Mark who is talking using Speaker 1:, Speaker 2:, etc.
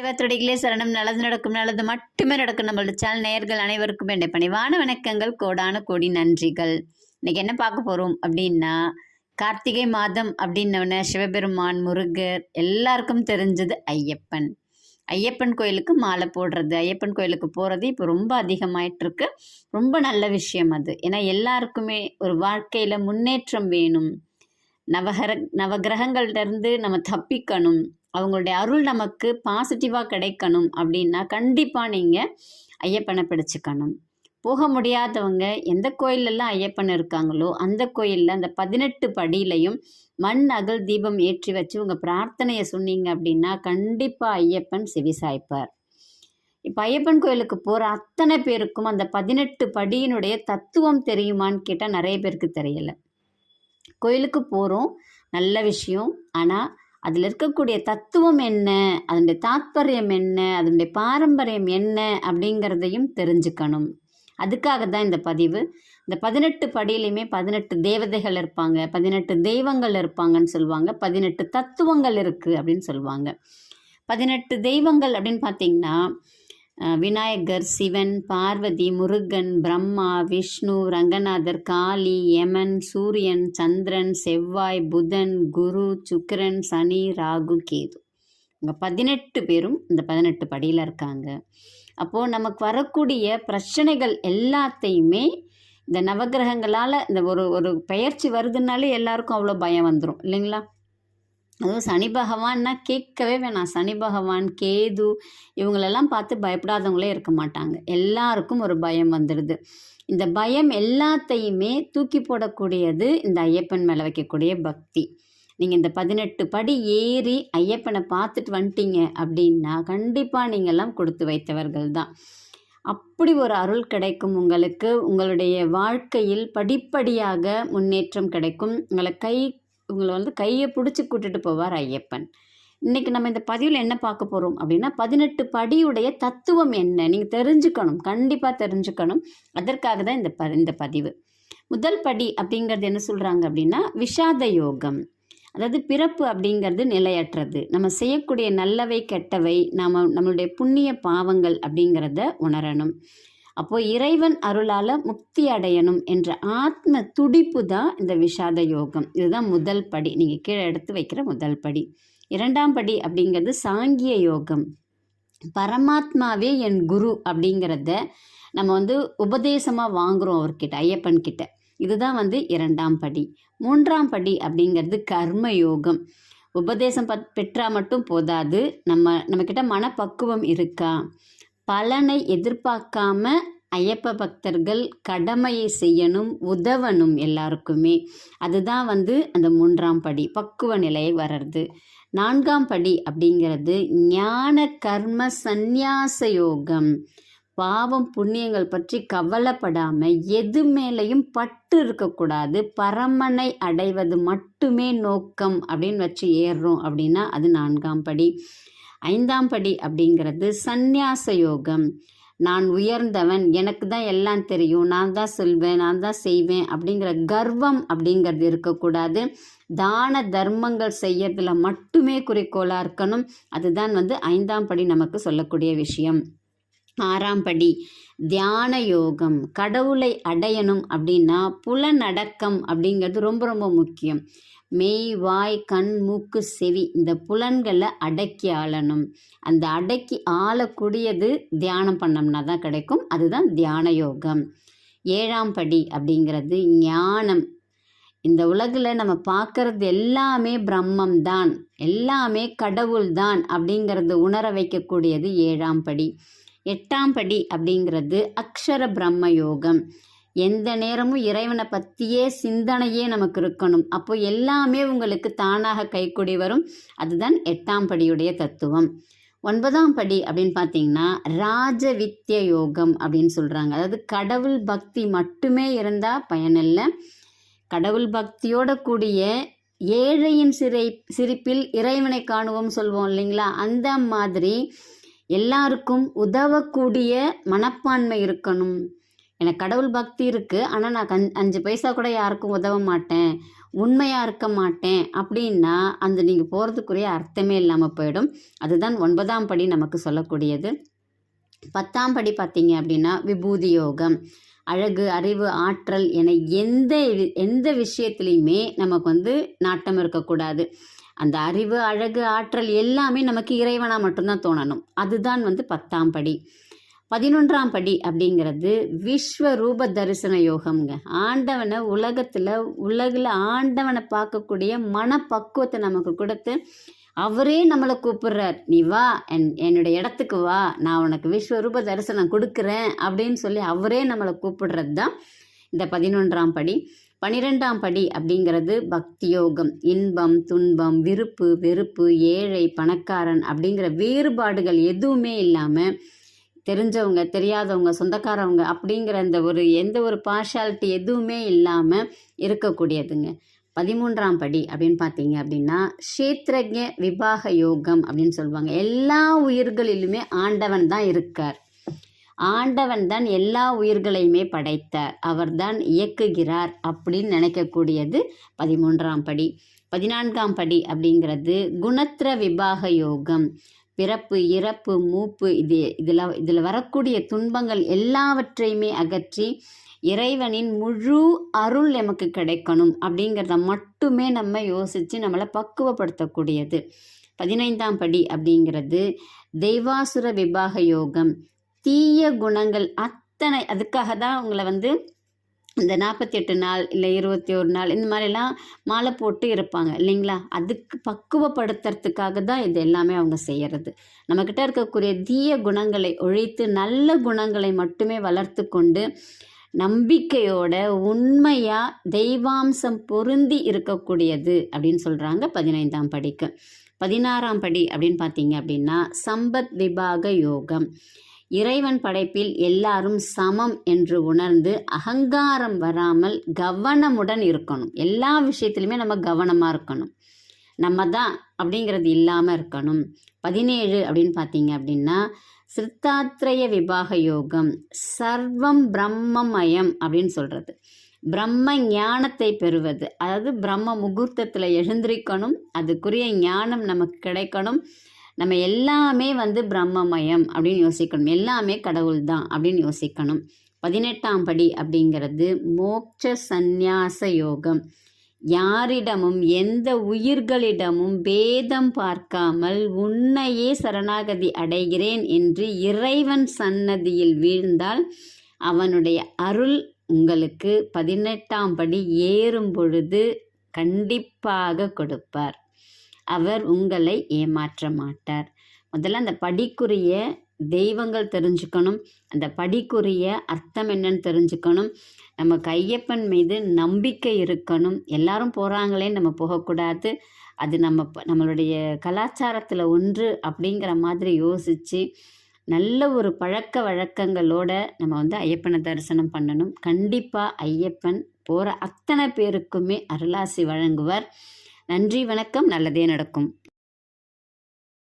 Speaker 1: தேவத்துடைகளே சரணம் நல்லது நடக்கும் நல்லது மட்டுமே நடக்கும். நம்மளோட சேனல் நேயர்கள் அனைவருக்கும் என்னை பணிவான வணக்கங்கள். கோடான கோடி நன்றிகள். இன்னைக்கு என்ன பார்க்க போகிறோம் அப்படின்னா கார்த்திகை மாதம் அப்படின்னவன சிவபெருமான் முருகர் எல்லாருக்கும் தெரிஞ்சது ஐயப்பன். ஐயப்பன் கோயிலுக்கு மாலை போடுறது ஐயப்பன் கோயிலுக்கு போகிறது இப்போ ரொம்ப அதிகமாயிட்டு இருக்கு ரொம்ப நல்ல விஷயம் அது. ஏன்னா எல்லாருக்குமே ஒரு வாழ்க்கையில் முன்னேற்றம் வேணும். நவகர நவகிரகங்கள்டருந்து நம்ம தப்பிக்கணும். அவங்களுடைய அருள் நமக்கு பாசிட்டிவாக கிடைக்கணும் அப்படின்னா கண்டிப்பாக நீங்கள் ஐயப்பனை பிடிச்சிக்கணும். போக முடியாதவங்க எந்த கோயிலெல்லாம் ஐயப்பன் இருக்காங்களோ அந்த கோயிலில் அந்த பதினெட்டு படியிலையும் மண் அகல் தீபம் ஏற்றி வச்சு உங்கள் பிரார்த்தனையை சொன்னீங்க அப்படின்னா கண்டிப்பாக ஐயப்பன் செவிசாய்ப்பார் இப்போ ஐயப்பன் கோயிலுக்கு போகிற அத்தனை பேருக்கும் அந்த பதினெட்டு படியினுடைய தத்துவம் தெரியுமான்னு கேட்டால் நிறைய பேருக்கு தெரியலை. கோயிலுக்கு போகிறோம் நல்ல விஷயம். ஆனால் அதில் இருக்கக்கூடிய தத்துவம் என்ன? அதனுடைய தாத்பரியம் என்ன? அதனுடைய பாரம்பரியம் என்ன? அப்படிங்கிறதையும் தெரிஞ்சுக்கணும். அதுக்காக தான் இந்த பதிவு. இந்த பதினெட்டு படியிலையுமே பதினெட்டு தேவதைகள் இருப்பாங்க. பதினெட்டு தெய்வங்கள் இருப்பாங்கன்னு சொல்லுவாங்க. பதினெட்டு தத்துவங்கள் இருக்குது அப்படின்னு சொல்லுவாங்க. பதினெட்டு தெய்வங்கள் அப்படின்னு பார்த்தீங்கன்னா விநாயகர் சிவன் பார்வதி முருகன் பிரம்மா விஷ்ணு ரங்கநாதர் காளி யமன் சூரியன் சந்திரன் செவ்வாய் புதன் குரு சுக்கிரன் சனி ராகு கேது. இங்கே பதினெட்டு பேரும் இந்த பதினெட்டு படியில் இருக்காங்க. அப்போது நமக்கு வரக்கூடிய பிரச்சனைகள் எல்லாத்தையுமே இந்த நவகிரகங்களால் இந்த ஒரு ஒரு பெயர்ச்சி வருதுனாலே எல்லாருக்கும் அவ்வளோ பயம் வந்துடும் இல்லைங்களா? அதுவும் சனி பகவான்னா கேட்கவே வேணாம். சனி பகவான் கேது இவங்களெல்லாம் பார்த்து பயப்படாதவங்களே இருக்க மாட்டாங்க. எல்லாருக்கும் ஒரு பயம் வந்துடுது இந்த பயம் எல்லாத்தையுமே தூக்கி போடக்கூடியது இந்த ஐயப்பன் மேலே வைக்கக்கூடிய பக்தி. நீங்கள் இந்த பதினெட்டு படி ஏறி ஐயப்பனை பார்த்துட்டு வந்துட்டீங்க அப்படின்னா கண்டிப்பாக நீங்கள்லாம் கொடுத்து வைத்தவர்கள் தான். அப்படி ஒரு அருள் கிடைக்கும் உங்களுக்கு. உங்களுடைய வாழ்க்கையில் படிப்படியாக முன்னேற்றம் கிடைக்கும். உங்களை கை இவங்களை வந்து கையை பிடிச்சி கூட்டிட்டு போவார் ஐயப்பன். இன்றைக்கி நம்ம இந்த பதிவில் என்ன பார்க்க போகிறோம் அப்படின்னா பதினெட்டு படியுடைய தத்துவம் என்ன? நீங்கள் தெரிஞ்சுக்கணும். கண்டிப்பாக தெரிஞ்சுக்கணும். அதற்காக தான் இந்த ப இந்த பதிவு. முதல் படி அப்படிங்கிறது என்ன சொல்கிறாங்க அப்படின்னா விஷாத யோகம். அதாவது பிறப்பு அப்படிங்கிறது நிலையற்றது. நம்ம செய்யக்கூடிய நல்லவை கெட்டவை நாம் நம்மளுடைய புண்ணிய பாவங்கள் அப்படிங்கிறத உணரணும். அப்போது இறைவன் அருளால் முக்தி அடையணும் என்ற ஆத்ம துடிப்பு தான் இந்த விஷாத யோகம். இதுதான் முதல் படி. நீங்கள் கீழே எடுத்து வைக்கிற முதல் படி. இரண்டாம் படி அப்படிங்கிறது சாங்கிய யோகம். பரமாத்மாவே என் குரு அப்படிங்கிறத நம்ம வந்து உபதேசமாக வாங்குகிறோம் அவர்கிட்ட ஐயப்பன் கிட்ட. இதுதான் வந்து இரண்டாம் படி. மூன்றாம் படி அப்படிங்கிறது கர்ம யோகம். உபதேசம் பத் பெற்றால் மட்டும் போதாது. நம்ம நம்மக்கிட்ட மனப்பக்குவம் இருக்கா? பலனை எதிர்பார்க்காம ஐயப்ப பக்தர்கள் கடமையை செய்யணும் உதவணும் எல்லாருக்குமே. அதுதான் வந்து அந்த மூன்றாம் படி பக்குவ நிலை வர்றது. நான்காம் படி அப்படிங்கிறது ஞான கர்ம சந்நியாச யோகம். பாவம் புண்ணியங்கள் பற்றி கவலைப்படாமல் எது மேலேயும் பட்டு இருக்கக்கூடாது. பரமனை அடைவது மட்டுமே நோக்கம் அப்படின்னு வச்சு ஏறுறோம் அப்படின்னா அது நான்காம் படி. ஐந்தாம் படி அப்படிங்கிறது சந்நியாச யோகம். நான் உயர்ந்தவன் எனக்கு தான் எல்லாம் தெரியும் நான் தான் சொல்வேன் நான் தான் செய்வேன் அப்படிங்கிற கர்வம் அப்படிங்கிறது இருக்கக்கூடாது. தான தர்மங்கள் செய்யறதுல மட்டுமே குறிக்கோளாக இருக்கணும். அதுதான் வந்து ஐந்தாம் படி நமக்கு சொல்லக்கூடிய விஷயம். ஆறாம் படி தியான யோகம். கடவுளை அடையணும் அப்படின்னா புலனடக்கம் அப்படிங்கிறது ரொம்ப ரொம்ப முக்கியம். மெய் வாய் கண் மூக்கு செவி இந்த புலன்களை அடக்கி ஆளணும். அந்த அடக்கி ஆளக்கூடியது தியானம் பண்ணோம்னா தான் கிடைக்கும். அதுதான் தியான யோகம். ஏழாம் படி அப்படிங்கிறது ஞானம். இந்த உலகில் நம்ம பார்க்கறது எல்லாமே பிரம்மம் தான். எல்லாமே கடவுள் தான் அப்படிங்கிறது உணர வைக்கக்கூடியது ஏழாம் படி. எட்டாம் படி அப்படிங்கிறது அக்ஷர பிரம்ம யோகம். எந்த நேரமும் இறைவனை பற்றியே சிந்தனையே நமக்கு இருக்கணும் அப்போ எல்லாமே உங்களுக்கு தானாக கைக்கூடி வரும். அதுதான் எட்டாம் படியுடைய தத்துவம். ஒன்பதாம் படி அப்படின்னு பார்த்தீங்கன்னா ராஜ வித்ய யோகம் அப்படின்னு சொல்கிறாங்க அதாவது கடவுள் பக்தி மட்டுமே இருந்தால் பயனில்லை. கடவுள் பக்தியோட கூடிய ஏழையின் சிறை சிரிப்பில் இறைவனை காணுவோம் சொல்வோம் இல்லைங்களா? அந்த மாதிரி எல்லாருக்கும் உதவக்கூடிய மனப்பான்மை இருக்கணும். எனக்கு கடவுள் பக்தி இருக்குது ஆனால் நான் கண் அஞ்சு பைசா கூட யாருக்கும் உதவ மாட்டேன். உண்மையாக இருக்க மாட்டேன் அப்படின்னா அந்த நீங்கள் போகிறதுக்குரிய அர்த்தமே இல்லாமல் போயிடும். அதுதான் ஒன்பதாம் படி நமக்கு சொல்லக்கூடியது. பத்தாம் படி பார்த்தீங்க அப்படின்னா விபூதி யோகம். அழகு அறிவு ஆற்றல் என எந்த எந்த விஷயத்துலையுமே நமக்கு வந்து நாட்டம் இருக்கக்கூடாது. அந்த அறிவு அழகு ஆற்றல் எல்லாமே நமக்கு இறைவனாக மட்டும்தான் தோணணும். அதுதான் வந்து பத்தாம் படி. பதினொன்றாம் படி அப்படிங்கிறது விஸ்வரூப தரிசன யோகம்ங்க. ஆண்டவனை உலகத்தில் உலகில் ஆண்டவனை பார்க்கக்கூடிய மனப்பக்குவத்தை நமக்கு கொடுத்து அவரே நம்மளை கூப்பிடுறார். நீ வா என் என்னுடைய இடத்துக்கு வா. நான் உனக்கு விஸ்வரூப தரிசனம் கொடுக்குறேன். அப்படின்னு சொல்லி அவரே நம்மளை கூப்பிடுறது தான் இந்த பதினொன்றாம் படி. பனிரெண்டாம் படி அப்படிங்கிறது பக்தி யோகம். இன்பம் துன்பம் விருப்பு வெறுப்பு ஏழை பணக்காரன் அப்படிங்கிற வேறுபாடுகள் எதுவுமே இல்லாமல் தெரிஞ்சவங்க தெரியாதவங்க சொந்தக்காரவங்க அப்படிங்கிற அந்த ஒரு எந்த ஒரு பார்ஷாலிட்டி எதுவுமே இல்லாமல் இருக்கக்கூடியதுங்க. பதிமூன்றாம் படி அப்படின்னு பார்த்தீங்க அப்படின்னா க்ஷேத்ரஜ விபாக யோகம் அப்படின்னு சொல்லுவாங்க. எல்லா உயிர்களிலுமே ஆண்டவன் தான் இருக்கார். ஆண்டவன் தான் எல்லா உயிர்களையுமே படைத்தார். அவர்தான் இயக்குகிறார் அப்படின்னு நினைக்கக்கூடியது பதிமூன்றாம் படி. பதினான்காம் படி அப்படிங்கிறது குணத்ர விபாக யோகம். பிறப்பு இறப்பு மூப்பு இது இதில் இதில் வரக்கூடிய துன்பங்கள் எல்லாவற்றையுமே அகற்றி இறைவனின் முழு அருள் நமக்கு கிடைக்கணும் அப்படிங்கிறத மட்டுமே நம்ம யோசித்து நம்மளை பக்குவப்படுத்தக்கூடியது. பதினைந்தாம் படி அப்படிங்கிறது தெய்வாசுர விபாக யோகம். தீய குணங்கள் அத்தனை அதுக்காக தான் உங்களை வந்து இந்த நாற்பத்தி எட்டு நாள் இல்லை இருபத்தி ஒரு நாள் இந்த மாதிரிலாம் மாலை போட்டு இருப்பாங்க இல்லைங்களா? அதுக்கு பக்குவப்படுத்துறதுக்காக தான் இது எல்லாமே அவங்க செய்கிறது நம்மக்கிட்ட இருக்கக்கூடிய தீய குணங்களை ஒழித்து நல்ல குணங்களை மட்டுமே வளர்த்து கொண்டு நம்பிக்கையோட உண்மையாக தெய்வாம்சம் பொருந்தி இருக்கக்கூடியது அப்படின்னு சொல்கிறாங்க பதினைந்தாம் படிக்கு. பதினாறாம் படி அப்படின்னு பார்த்தீங்க அப்படின்னா சம்பத் விபாக யோகம். இறைவன் படைப்பில் எல்லாரும் சமம் என்று உணர்ந்து அகங்காரம் வராமல் கவனமுடன் இருக்கணும். எல்லா விஷயத்துலையுமே நம்ம கவனமாக இருக்கணும். நம்ம தான் அப்படிங்கிறது இல்லாமல் இருக்கணும். பதினேழு அப்படின்னு பார்த்தீங்க அப்படின்னா சித்தாத்திரய விபாக யோகம் சர்வம் பிரம்மமயம் அப்படின்னு சொல்கிறது பிரம்ம ஞானத்தை பெறுவது. அதாவது பிரம்ம முகூர்த்தத்தில் எழுந்திருக்கணும். அதுக்குரிய ஞானம் நமக்கு கிடைக்கணும். நம்ம எல்லாமே வந்து பிரம்மமயம் அப்படின்னு யோசிக்கணும். எல்லாமே கடவுள் தான் அப்படின்னு யோசிக்கணும். பதினெட்டாம் படி அப்படிங்கிறது மோட்ச சந்நியாச யோகம். யாரிடமும் எந்த உயிர்களிடமும் பேதம் பார்க்காமல் உன்னையே சரணாகதி அடைகிறேன் என்று இறைவன் சன்னதியில் வீழ்ந்தால் அவனுடைய அருள் உங்களுக்கு பதினெட்டாம் படி ஏறும் பொழுது கண்டிப்பாக கொடுப்பார். அவர் உங்களை ஏமாற்ற மாட்டார். முதல்ல அந்த படிக்குரிய தெய்வங்கள் தெரிஞ்சுக்கணும். அந்த படிக்குரிய அர்த்தம் என்னன்னு தெரிஞ்சுக்கணும். நமக்கு ஐயப்பன் மீது நம்பிக்கை இருக்கணும். எல்லாரும் போகிறாங்களே நம்ம போகக்கூடாது. அது நம்ம நம்மளுடைய கலாச்சாரத்தில் ஒன்று அப்படிங்கிற மாதிரி யோசித்து நல்ல ஒரு பழக்க வழக்கங்களோட நம்ம வந்து ஐயப்பனை தரிசனம் பண்ணணும். கண்டிப்பாக ஐயப்பன் போகிற அத்தனை பேருக்குமே அருளாசி வழங்குவார். நன்றி வணக்கம் நல்லதே நடக்கும்.